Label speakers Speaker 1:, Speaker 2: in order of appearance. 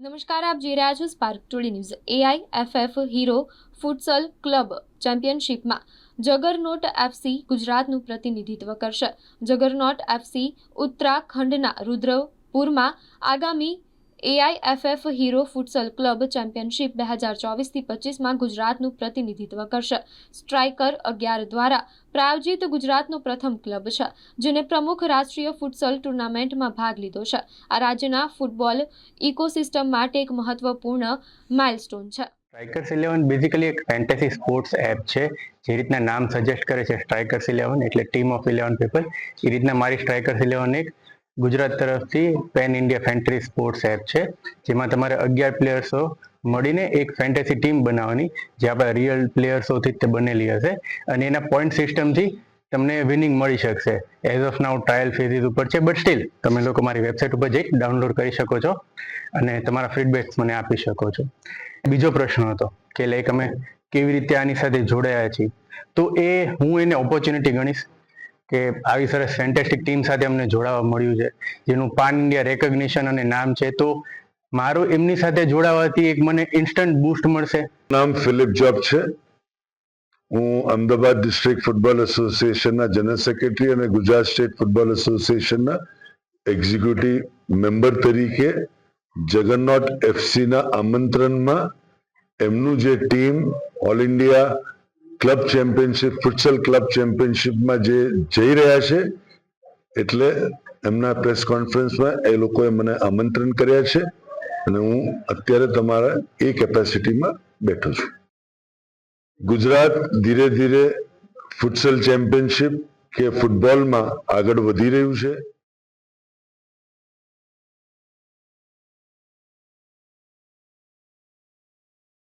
Speaker 1: નમસ્કાર, આપ જોઈ રહ્યા છો Spark today news AIFF hero futsal club ચેમ્પિયનશિપમાં Juggernaut FC ગુજરાતનું પ્રતિનિધિત્વ કરશે. જગરનોટ એફસી ઉત્તરાખંડના રુદ્રપુરમાં આગામી AIFF hero futsal club championship બે હજાર ચોવીસથી પચીસમાં ગુજરાતનું પ્રતિનિધિત્વ કરશે. સ્ટ્રાઇકર અગિયાર દ્વારા પ્રાયોજિત ગુજરાતનો પ્રથમ ક્લબ છે, જેને પ્રમુખ રાષ્ટ્રીય ફૂટસલ ટુર્નામેન્ટમાં ભાગ લીધો છે. આ રાજ્યના ફૂટબોલ ઇકોસિસ્ટમ માટે એક મહત્વપૂર્ણ માઇલસ્ટોન છે.
Speaker 2: સ્ટ્રાઇકર્સ ઇલેવન બેઝિકલી એક ફેન્ટેસી સ્પોર્ટ્સ એપ છે, જે રીતના નામ સજેસ્ટ કરે છે સ્ટ્રાઇકર્સ ઇલેવન એટલે ટીમ ઓફ ઇલેવન પીપલ એ રીતના મારી સ્ટ્રાઇકર્સ ઇલેવન એક ગુજરાત તરફથી pan India fantasy sports app છે, જેમાં તમારે અગિયાર પ્લેયર્સો મળીને એક ફેન્ટેસી ટીમ બનાવવાની, જે આપણા રિયલ પ્લેયર્સોથી તે બનેલી હશે. અને એના પોઈન્ટ સિસ્ટમથી તમને વિનિંગ મળી શકશે. As of now trial phases ઉપર છે બટ સ્ટીલ તમે લોકો મારી વેબસાઇટ ઉપર જઈ ડાઉનલોડ કરી શકો છો અને તમારા ફીડબેક્સ મને આપી શકો છો. બીજો પ્રશ્ન હતો કે, લાઈક, અમે કેવી રીતે આની સાથે જોડાયા છીએ? તો એ હું એને ઓપોર્ચ્યુનિટી ગણીશ. કે આવી સરસ ફેન્ટેસ્ટિક ટીમ સાથે અમને જોડાવા મળ્યું છે, જેનું પાન ઇન્ડિયા રેકોગ્નિશન અને નામ છે, તો મારું એમની સાથે જોડાવાથી એક મને ઇન્સ્ટન્ટ બૂસ્ટ મળશે.
Speaker 3: નામ ફિલિપ જોબ છે. હું અમદાવાદ ડિસ્ટ્રિક્ટ ફૂટબોલ એસોસિએશનના જનરલ સેક્રેટરી અને ગુજરાત સ્ટેટ ફૂટબોલ એસોસિએશનના એક્ઝિક્યુટિવ મેમ્બર તરીકે જગન્નોટ એફસીના આમંત્રણમાં એમનું જે team all India club championship, futsal club ચેમ્પિયનશિપમાં જે જઈ રહ્યા છે, એટલે એમના પ્રેસ કોન્ફરન્સમાં એ લોકોએ મને આમંત્રણ કર્યા છે અને હું અત્યારે તમારા એ કેપેસિટીમાં બેઠો છું. ગુજરાત ધીરે ધીરે ફૂટસલ ચેમ્પિયનશિપ કે ફૂટબોલમાં આગળ વધી રહ્યું છે.